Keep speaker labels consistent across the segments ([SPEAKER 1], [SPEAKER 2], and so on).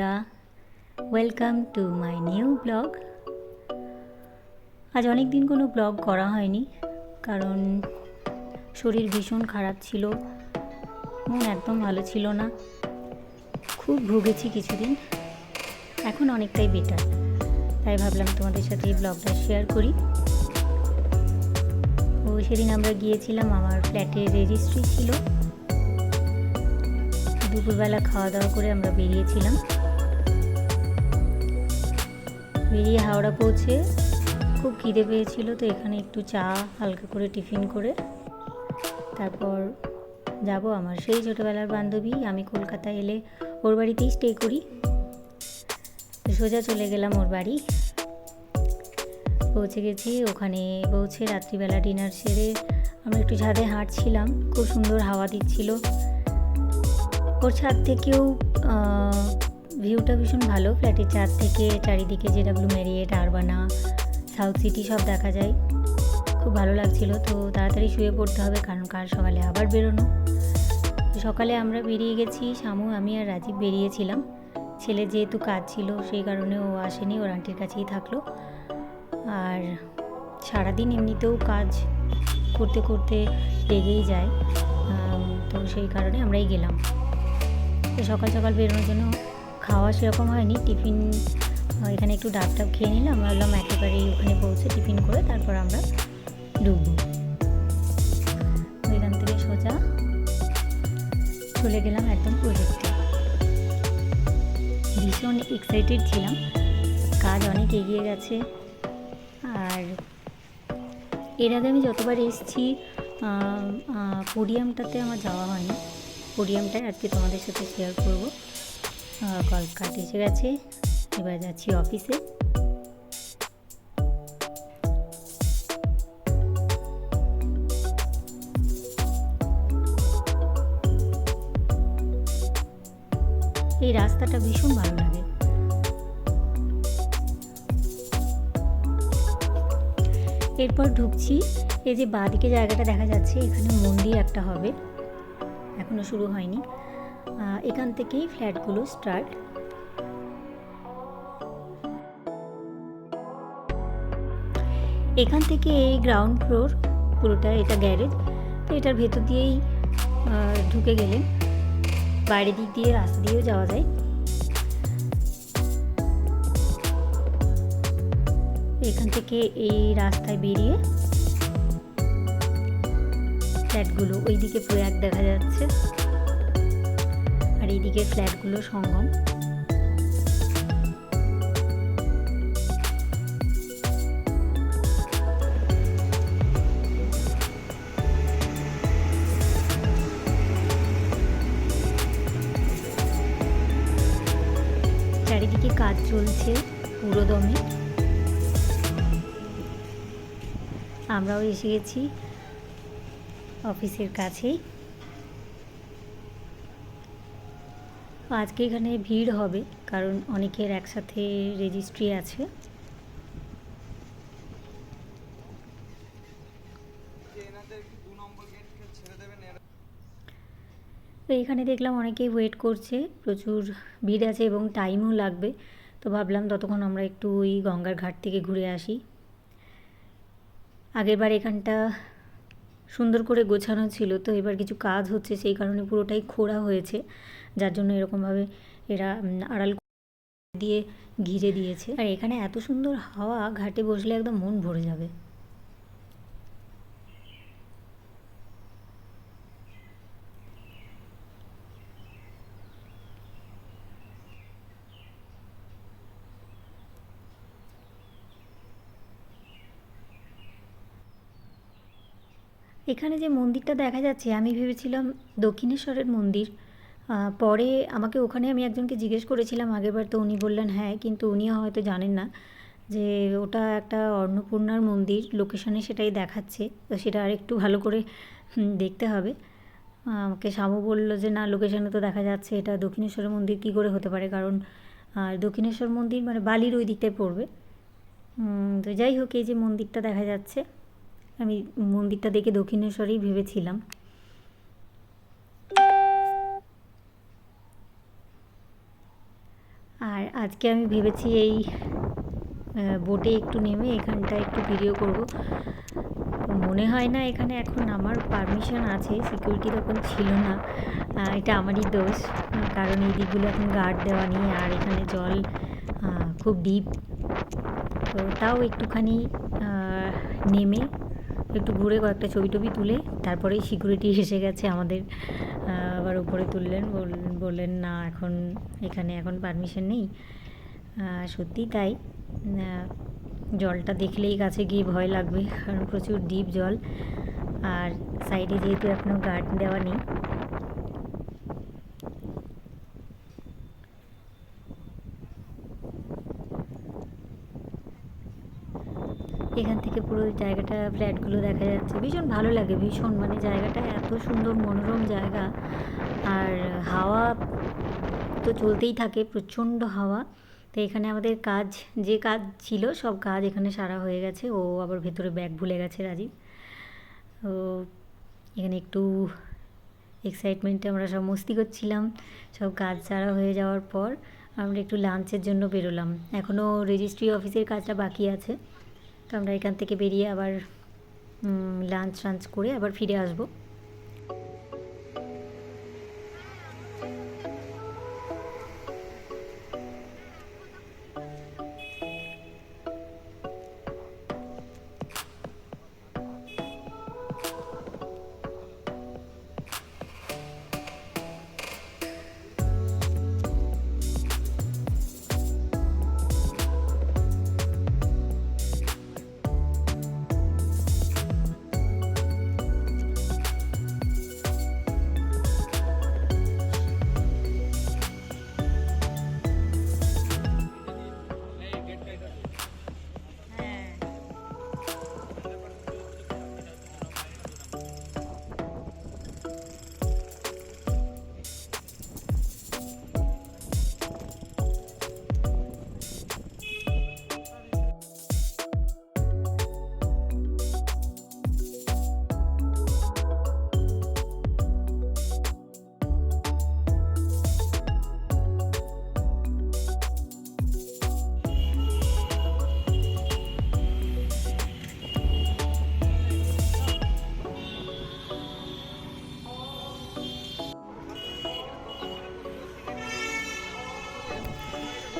[SPEAKER 1] বন্ধুরা welcome to my new blog আজ অনেক দিন কোনো ব্লগ করা হয়নি, কারণ শরীর ভীষণ খারাপ ছিল, মন একদম ভালো ছিল না। খুব ভুগেছি কিছুদিন, এখন অনেকটাই বেটার তাই ভাবলাম তোমাদের সাথে এই ব্লগটা শেয়ার করি। ও সেদিন আমরা গিয়েছিলাম, আমার ফ্ল্যাটের রেজিস্ট্রি ছিল। দুপুরবেলা খাওয়া দাওয়া করে আমরা বেরিয়েছিলাম। বেরিয়ে হাওড়া পৌঁছে খুব খিদে পেয়েছিল, তো এখানে একটু চা, হালকা করে টিফিন করে তারপর যাব আমার সেই ছোটোবেলার বান্ধবী। আমি কলকাতা এলে ওর বাড়িতেই স্টে করি। সোজা চলে গেলাম ওর বাড়ি। পৌঁছে গেছি ওখানে, পৌঁছে রাত্রিবেলা ডিনার সেরে আমরা একটু ছাদে হাঁটছিলাম, খুব সুন্দর হাওয়া দিচ্ছিল। ওর ছাদ থেকেও ভিউটা ভীষণ ভালো। ফ্ল্যাটের চার থেকে চারিদিকে JW Marriott, Urbana, South City সব দেখা যায়। খুব ভালো লাগছিল। তো তাড়াতাড়ি শুয়ে পড়তে হবে কারণ কাল সকালে আবার বেরোনো। সকালে আমরা বেরিয়ে গেছি। শামু, আমি আর রাজীব বেরিয়েছিলাম। ছেলে যেহেতু কাজ ছিল, সেই কারণে ও আসেনি, ওর আন্টির কাছেই থাকল। আর সারাদিন এমনিতেও কাজ করতে করতে লেগেই যায়। তো সেই কারণে আমরাই গেলাম। তো সকাল সকাল বেরোনোর জন্য খাওয়া সেরকম হয়নি। টিফিন এখানে একটু ডাব টাব খেয়ে নিলাম। ভাবলাম একেবারেই ওখানে পৌঁছে টিফিন করে তারপর আমরা ঢুকবো এখান থেকে সোজা চলে গেলাম একদম প্রজেক্টে। ভীষণ এক্সাইটেড ছিলাম। কাজ অনেক এগিয়ে গেছে। আর এর আগে আমি যতবার এসেছি পোডিয়ামটাতে আমার যাওয়া হয়নি। পোডিয়ামটাই আজকে তোমাদের সাথে শেয়ার করব। কল কাট এসে গেছে। এবার যাচ্ছি অফিসে। এই রাস্তাটা ভীষণ ভালো লাগে। এরপর ঢুকছি, এই যে বাঁদিকে জায়গাটা দেখা যাচ্ছে, এখানে মন্দির একটা হবে। এখনও শুরু হয়নি। এখান থেকেই ফ্ল্যাটগুলো স্টার্ট এখান থেকে এই গ্রাউন্ড ফ্লোর পুরোটা এটা গ্যারেজ তো এটার ভেতর দিয়েই ঢুকে গেলেন। বাইরে দিক দিয়ে, রাস্তা দিয়েও যাওয়া যায়। এখান থেকে এই রাস্তায় বেরিয়ে ফ্ল্যাটগুলো ওই দিকে প্রয়াগ দেখা যাচ্ছে। এইদিকে ফ্ল্যাটগুলো সঙ্গম। চারিদিকে কাজ চলছে পুরো দমে আমরাও এসে গেছি অফিসের কাছেই। আজকে এখানে ভিড় হবে, কারণ অনেকের একসাথে রেজিস্ট্রি আছে। তো এখানে দেখলাম অনেকেই ওয়েট করছে, প্রচুর ভিড় আছে এবং টাইমও লাগবে। তো ভাবলাম ততক্ষণ আমরা একটু ওই গঙ্গার ঘাট থেকে ঘুরে আসি। আগেরবার এখানটা সুন্দর করে গোছানো ছিল, তো এবার কিছু কাজ হচ্ছে, সেই কারণে পুরোটাই খোঁড়া হয়েছে। যার জন্য এরকমভাবে এরা আড়াল দিয়ে ঘিরে দিয়েছে। আর এখানে এত সুন্দর হাওয়া, ঘাটে বসলে একদম মন ভরে যাবে। এখানে যে মন্দিরটা দেখা যাচ্ছে, আমি ভেবেছিলাম দক্ষিণেশ্বরের মন্দির। পরে আমাকে ওখানে আমি একজনকে জিজ্ঞেস করেছিলাম, আগেরবার তো উনি বললেন হ্যাঁ কিন্তু উনিও হয়তো জানেন না যে ওটা একটা অন্নপূর্ণার মন্দির লোকেশনে সেটাই দেখাচ্ছে। তো সেটা আরেকটু ভালো করে দেখতে হবে। আমাকে শামু বলল যে না লোকেশনে তো দেখা যাচ্ছে, এটা দক্ষিণেশ্বরের মন্দির কী করে হতে পারে? কারণ আর দক্ষিণেশ্বর মন্দির মানে বালির ওই দিকটায় পড়বে। তো যাই হোক, এই যে মন্দিরটা দেখা যাচ্ছে, আমি মন্দিরটা দেখে দক্ষিণেশ্বরেই ভেবেছিলাম। আজকে আমি ভেবেছি এই বোটে একটু নেমে এখানটা একটু ভিডিও করব। মনে হয় না এখানে এখন আমার পারমিশন আছে, সিকিউরিটি তখন ছিল না। এটা আমারই দোষ, কারণ এই দিকগুলো এখন গার্ড দেওয়া নেই আর এখানে জল খুব ডিপ। তো তাও একটুখানি নেমে একটু ঘুরে কয়েকটা ছবি টবি তুলে তারপরেই সিকিউরিটি এসে গেছে আমাদের। আবার উপরে তুললেন বল- বললেন, না, এখন এখানে এখন পারমিশন নেই। সত্যি তাই। জলটা দেখলেই কাছে গিয়ে ভয় লাগবে, কারণ প্রচুর ডিপ জল। আর সাইডে যেহেতু এখনও গার্ড দেওয়া নেই। এখান থেকে পুরো জায়গাটা ফ্ল্যাটগুলো দেখা যাচ্ছে। ভীষণ ভালো লাগে, ভীষণ। মানে জায়গাটা এত সুন্দর, মনোরম জায়গা। আর হাওয়া তো চলতেই থাকে, প্রচণ্ড হাওয়া। তো এখানে আমাদের কাজ, যে কাজ ছিল, সব কাজ এখানে সারা হয়ে গেছে। ও আবার ভেতরে ব্যাগ ভুলে গেছে, রাজীব। তো এখানে একটু এক্সাইটমেন্টে আমরা সব মস্তি করছিলাম। সব কাজ সারা হয়ে যাওয়ার পর আমরা একটু লাঞ্চের জন্য বেরোলাম। এখনও রেজিস্ট্রি অফিসের কাজটা বাকি আছে। তো আমরা এখান থেকে বেরিয়ে আবার লাঞ্চ টাঞ্চ করে আবার ফিরে আসব।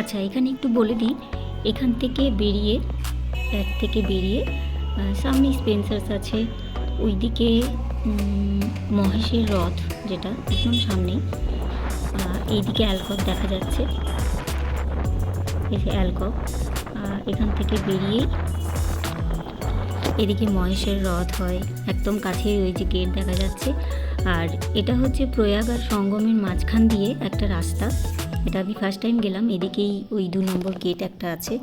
[SPEAKER 1] আচ্ছা এখানে একটু বলে দিই। এখান থেকে বেরিয়ে এক থেকে বেরিয়ে সামনে স্পেন্সার্স আছে, ওইদিকে মহেশের রথ যেটা একদম সামনেই। এইদিকে অ্যালকক দেখা যাচ্ছে। এই যে অ্যালকক। এখান থেকে বেরিয়েই এদিকে মহেশের রথ হয়। একদম কাছে ওই যে গেট দেখা যাচ্ছে। আর এটা হচ্ছে প্রয়াগ আর সঙ্গমের মাঝখান দিয়ে একটা রাস্তা। এটা আমি ফার্স্ট টাইম গেলাম। এদিকেই ওই দু নম্বর গেট একটা আছে,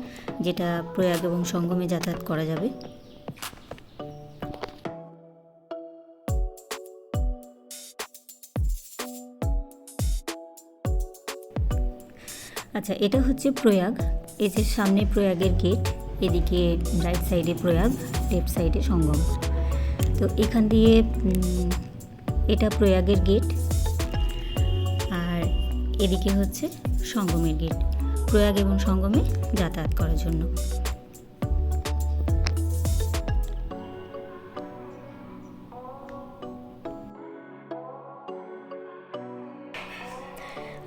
[SPEAKER 1] যেটা প্রয়াগ এবং সঙ্গমে যাতায়াত করা যাবে। আচ্ছা এটা হচ্ছে প্রয়াগ। এই যে সামনে প্রয়াগের গেট এদিকে রাইট সাইডে প্রয়াগ লেফট সাইডে সঙ্গম। তো এখান দিয়ে এটা প্রয়াগের গেট এদিকে হচ্ছে সঙ্গমের গেট প্রয়াগ এবং সঙ্গমে যাতায়াত করার জন্য।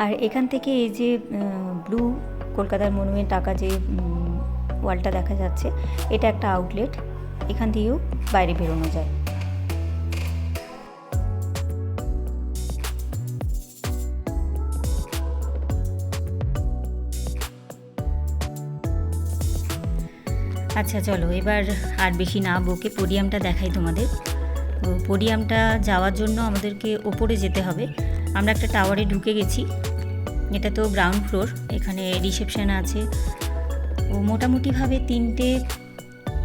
[SPEAKER 1] আর এখান থেকে এই যে ব্লু কলকাতার মনুমেন্ট টাকা যে ওয়ালটা দেখা যাচ্ছে, এটা একটা আউটলেট এখান দিয়েও বাইরে বেরোনো যায়। আচ্ছা চলো, এবার আর বেশি না বকে পোডিয়ামটা দেখাই তোমাদের। তো পোডিয়ামটা যাওয়ার জন্য আমাদেরকে ওপরে যেতে হবে। আমরা একটা টাওয়ারে ঢুকে গেছি। এটা তো গ্রাউন্ড ফ্লোর, এখানে রিসেপশন আছে। ও মোটামুটিভাবে তিনটে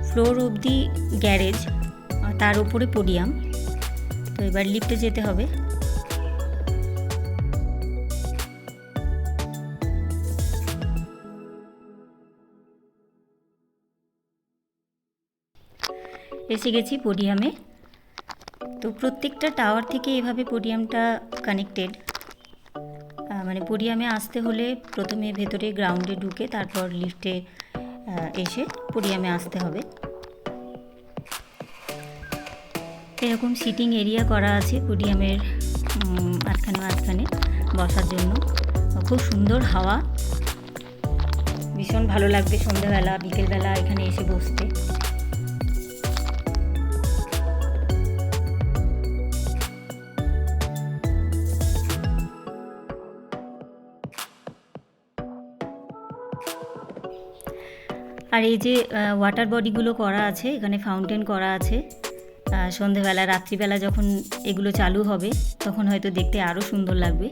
[SPEAKER 1] ফ্লোর অবধি গ্যারেজ তার উপরে পোডিয়াম। তো এবার লিফটে যেতে হবে। এসে গেছি পোডিয়ামে তো প্রত্যেকটা টাওয়ার থেকে এভাবে পোডিয়ামটা কানেক্টেড মানে পোডিয়ামে আসতে হলে প্রথমে ভেতরে গ্রাউন্ডে ঢুকে তারপর লিফটে এসে পোডিয়ামে আসতে হবে। এরকম সিটিং এরিয়া করা আছে পোডিয়ামের মাঝখানে মাঝখানে বসার জন্য। খুব সুন্দর হাওয়া। ভীষণ ভালো লাগবে সন্ধ্যাবেলা, বিকেলবেলা এখানে এসে বসতে। আর এই যে ওয়াটার বডিগুলো করা আছে, এখানে ফাউন্টেন করা আছে সন্ধেবেলা, রাত্রিবেলা যখন এগুলো চালু হবে, তখন হয়তো দেখতে আরও সুন্দর লাগবে।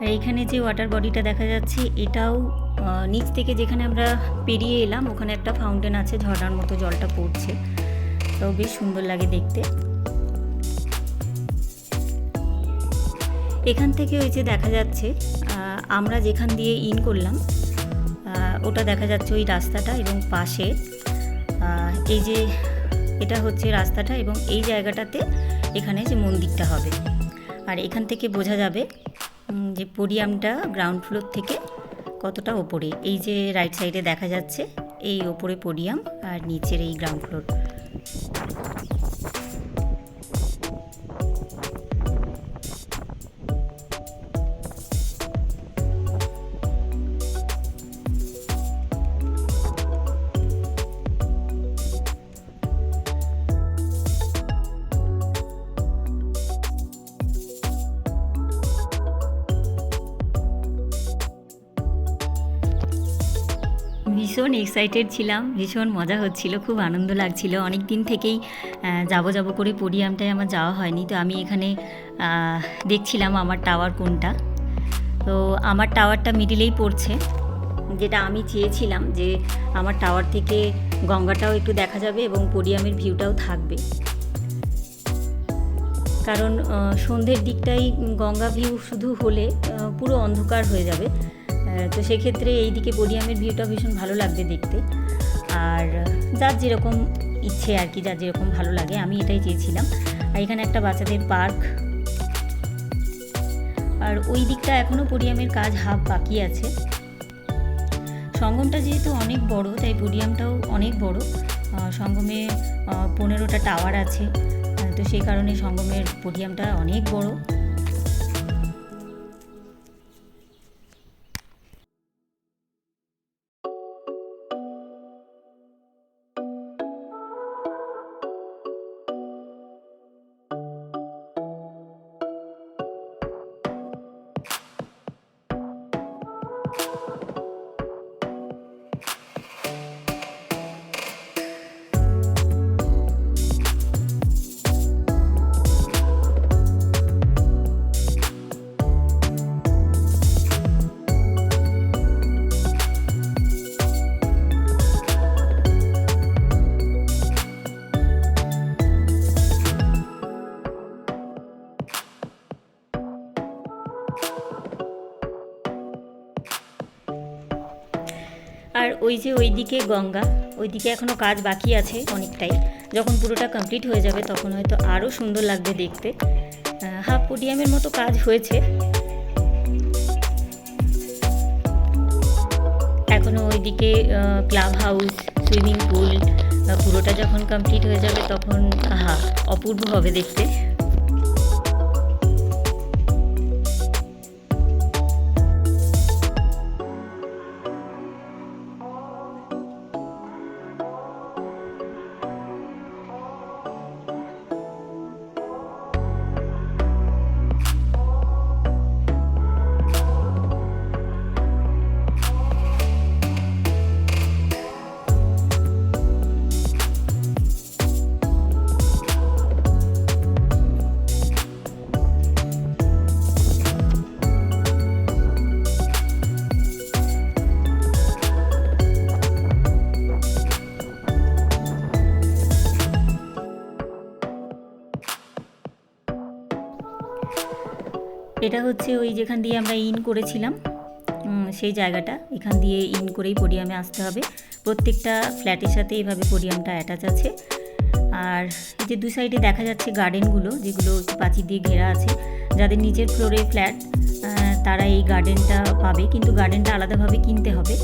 [SPEAKER 1] আর এইখানে যে ওয়াটার বডিটা দেখা যাচ্ছে, এটাও নিচ থেকে যেখানে আমরা পেরিয়ে এলাম, ওখানে একটা ফাউন্টেন আছে, ঝর্ণার মতো জলটা পড়ছে। তো বেশ সুন্দর লাগে দেখতে। এখান থেকে ওই যে দেখা যাচ্ছে আমরা যেখান দিয়ে ইন করলাম ওটা দেখা যাচ্ছে ওই রাস্তাটা এবং পাশে এই যে এটা হচ্ছে রাস্তাটা এবং এই জায়গাটাতে এখানে যে মন্দিরটা হবে। আর এখান থেকে বোঝা যাবে পোডিয়ামটা গ্রাউন্ড ফ্লোর থেকে কতটা ওপরে? এই যে রাইট সাইডে দেখা যাচ্ছে, এই ওপরে পোডিয়াম আর নিচের এই গ্রাউন্ড ফ্লোর এক্সাইটেড ছিলাম, ভীষণ মজা হচ্ছিল, খুব আনন্দ লাগছিল। অনেক দিন থেকেই যাব যাব করে পোডিয়ামটায় আমার যাওয়া হয়নি, তো আমি এখানে দেখছিলাম আমার টাওয়ার কোনটা। তো আমার টাওয়ারটা মিডিলেই পড়ছে, যেটা আমি চেয়েছিলাম যে আমার টাওয়ার থেকে গঙ্গাটাও একটু দেখা যাবে এবং পোডিয়ামের ভিউটাও থাকবে। কারণ সন্ধ্যের দিকটাই গঙ্গা ভিউ শুধু হলে পুরো অন্ধকার হয়ে যাবে। তো সেক্ষেত্রে এই দিকে পোডিয়ামের ভিউটা ভীষণ ভালো লাগবে দেখতে। আর যার যেরকম ইচ্ছে আর কি, যার যেরকম ভালো লাগে, আমি এটাই চেয়েছিলাম। আর এখানে একটা বাচ্চাদের পার্ক আর ওই দিকটা এখনও পোডিয়ামের কাজ হাফ বাকি আছে। সঙ্গমটা যেহেতু অনেক বড়, তাই পোডিয়ামটাও অনেক বড়। সঙ্গমে পনেরোটা টাওয়ার আছে। তো সেই কারণে সঙ্গমের পোডিয়ামটা অনেক বড়। ওই যে ওইদিকে গঙ্গা, ওইদিকে এখনও কাজ বাকি আছে অনেকটাই। যখন পুরোটা কমপ্লিট হয়ে যাবে তখন হয়তো আরও সুন্দর লাগবে দেখতে। হাফ পোডিয়ামের মতো কাজ হয়েছে। এখনও ওইদিকে ক্লাব হাউস সুইমিং পুল পুরোটা যখন কমপ্লিট হয়ে যাবে তখন, আহা, অপূর্ব হবে দেখতে। এটা হচ্ছে ওই যেখান দিয়ে আমরা ইন করেছিলাম সেই জায়গাটা, এখান দিয়ে ইন করেই পোডিয়ামে আসতে হবে। প্রত্যেকটা ফ্ল্যাটের সাথে এইভাবে পোডিয়ামটা অ্যাটাচ আছে। আর এই যে দু সাইডে দেখা যাচ্ছে গার্ডেনগুলো, যেগুলো পাঁচি দিয়ে ঘেরা আছে। যাদের নিচের ফ্লোরে ফ্ল্যাট তারা এই গার্ডেনটা পাবে, কিন্তু গার্ডেনটা আলাদাভাবে কিনতে হবে।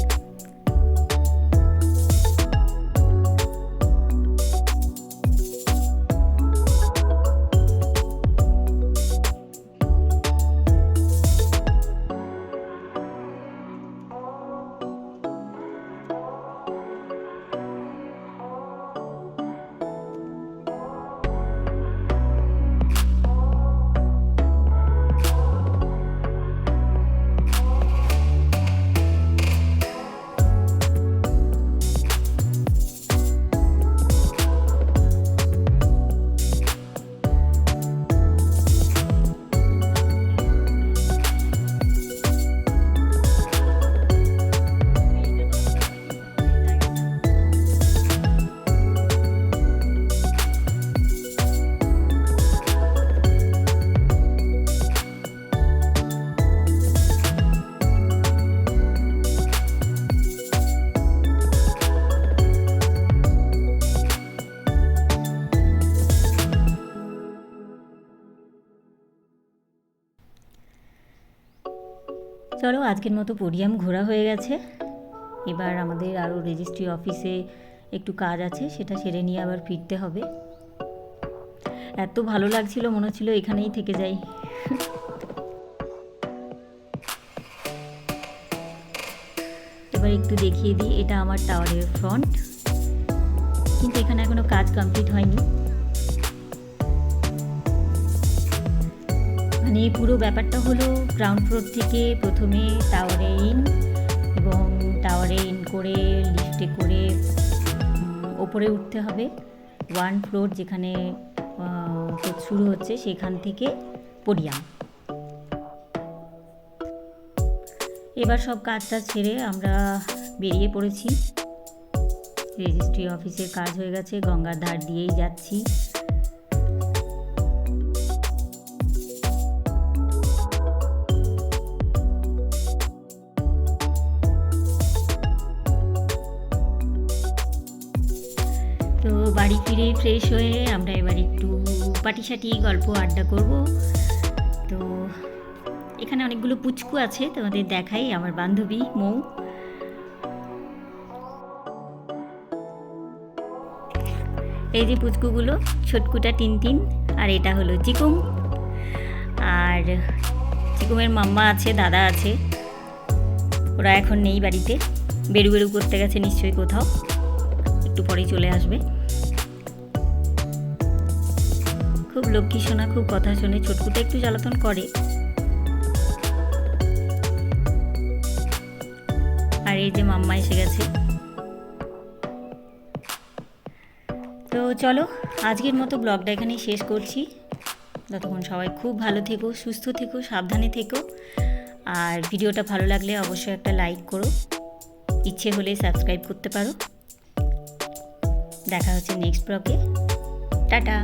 [SPEAKER 1] চলো, আজকের মতো পোডিয়াম ঘোরা হয়ে গেছে। এবার আমাদের আরও রেজিস্ট্রি অফিসে একটু কাজ আছে, সেটা সেরে নিয়ে আবার ফিরতে হবে। এত ভালো লাগছিল, মনে হচ্ছিল এখানেই থেকে যাই। এবার একটু দেখিয়ে দিই, এটা আমার টাওয়ারের ফ্রন্ট কিন্তু এখানে এখনও কাজ কমপ্লিট হয়নি। মানে পুরো ব্যাপারটা হলো গ্রাউন্ড ফ্লোর থেকে প্রথমে টাওয়ারে ইন এবং টাওয়ারে ইন করে লিফটে করে ওপরে উঠতে হবে। ওয়ান ফ্লোর যেখানে শুরু হচ্ছে সেখান থেকে পোডিয়াম এবার সব কাজটা ছেড়ে আমরা বেরিয়ে পড়েছি। রেজিস্ট্রি অফিসের কাজ হয়ে গেছে, গঙ্গার ধার দিয়েই যাচ্ছি। ফিরে ফ্রেশ হয়ে আমরা এবার একটু পাটিসাটি, গল্প, আড্ডা করব। তো এখানে অনেকগুলো পুচকু আছে, তোমাদের দেখাই আমার বান্ধবী মৌ। এই যে পুচকুগুলো, ছোটকুটা টিনটিন, আর এটা হলো চিকুম। আর চিকুমের মাম্মা আছে, দাদা আছে। ওরা এখন নেই বাড়িতে। বেরু বেরু করতে গেছে নিশ্চয়ই কোথাও। একটু পরেই চলে আসবে। খুব লক্ষ্মী শোনা খুব কথা শুনে, ছোটকুটা একটু জ্বালাতন করে। আর এই যে মাম্মা এসে গেছে। তো চলো, আজকের মতো ব্লগটা এখানেই শেষ করছি। ততক্ষণ সবাই খুব ভালো থেকো, সুস্থ থেকো, সাবধানে থেকো। আর ভিডিওটা ভালো লাগলে অবশ্যই একটা লাইক করো। ইচ্ছে হলে সাবস্ক্রাইব করতে পারো। দেখা হচ্ছে নেক্সট ব্লগে। টাটা।